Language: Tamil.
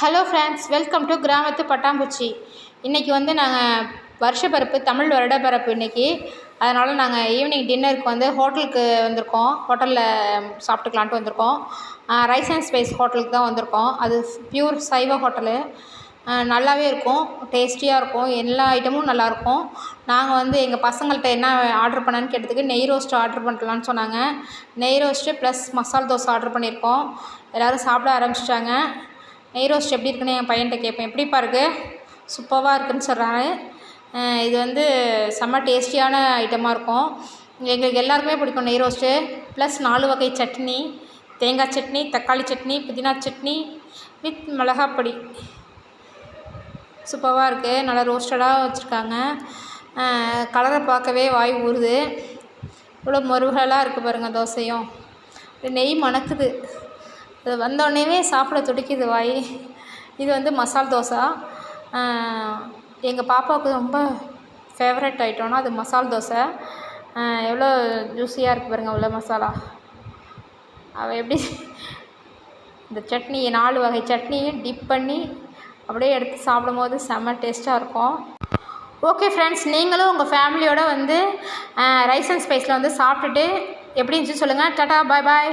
ஹலோ ஃப்ரெண்ட்ஸ் வெல்கம் டு கிராமத்து பட்டாம்பூச்சி. இன்றைக்கி வந்து நாங்கள் வருஷப்பரப்பு தமிழ் வருடப்பரப்பு இன்றைக்கி அதனால் நாங்கள் ஈவினிங் டின்னருக்கு வந்து ஹோட்டலுக்கு வந்திருக்கோம். ஹோட்டலில் சாப்பிட்டுக்கலான்ட்டு வந்திருக்கோம். ரைஸ் அண்ட் ஸ்பைஸ் ஹோட்டலுக்கு தான் வந்திருக்கோம். அது பியூர் சைவ ஹோட்டலு நல்லாவே இருக்கும். டேஸ்டியாக இருக்கும். எல்லா ஐட்டமும் நல்லாயிருக்கும். நாங்கள் வந்து எங்கள் பசங்கள்கிட்ட என்ன ஆர்டர் பண்ணேன்னு கேட்டதுக்கு நெய் ரோஸ்ட் ஆர்டர் பண்ணலான்னு சொன்னாங்க. நெய் ரோஸ்ட்டு ப்ளஸ் மசால் தோசை ஆர்டர் பண்ணியிருக்கோம். எல்லோரும் சாப்பிட ஆரம்பிச்சிட்டாங்க. நெய் ரோஸ்ட் எப்படி இருக்குன்னு என் பையன்கிட்ட கேட்பேன். எப்படிப்பா இருக்குது சூப்பராக இருக்குன்னு சொல்கிறாரு இது வந்து செம்ம டேஸ்டியான ஐட்டமாக இருக்கும். எங்களுக்கு எல்லாருக்குமே பிடிக்கும் நெய் ரோஸ்ட்டு ப்ளஸ் நாலு வகை சட்னி. தேங்காய் சட்னி தக்காளி சட்னி புதினா சட்னி வித் மிளகாப்பொடி சூப்பராக இருக்குது நல்லா ரோஸ்டடாக வச்சுருக்காங்க. கலரை பார்க்கவே வாய் ஊறுது. இவ்வளோ மொருகலாக இருக்குது பாருங்கள் தோசையும். நெய் மணக்குது. இது வந்தோடனேவே சாப்பிட துடிக்குது வாய். இது வந்து மசால் தோசை. எங்கள் பாப்பாவுக்கு ரொம்ப ஃபேவரட் ஐட்டம்னா அது மசால் தோசை. எவ்வளோ ஜூஸியாக இருக்குது பாருங்கள் உள்ள மசாலா. அவள் எப்படி இந்த சட்னி நாலு வகை சட்னியும் டிப் பண்ணி அப்படியே எடுத்து சாப்பிடும்போது செம்ம டேஸ்ட்டாக இருக்கும். ஓகே ஃப்ரெண்ட்ஸ் நீங்களும் உங்கள் ஃபேமிலியோடு வந்து ரைஸ் அண்ட் ஸ்பைஸில் வந்து சாப்பிட்டுட்டு எப்படி இருந்துச்சு சொல்லுங்கள் டாட்டா பாய் பாய்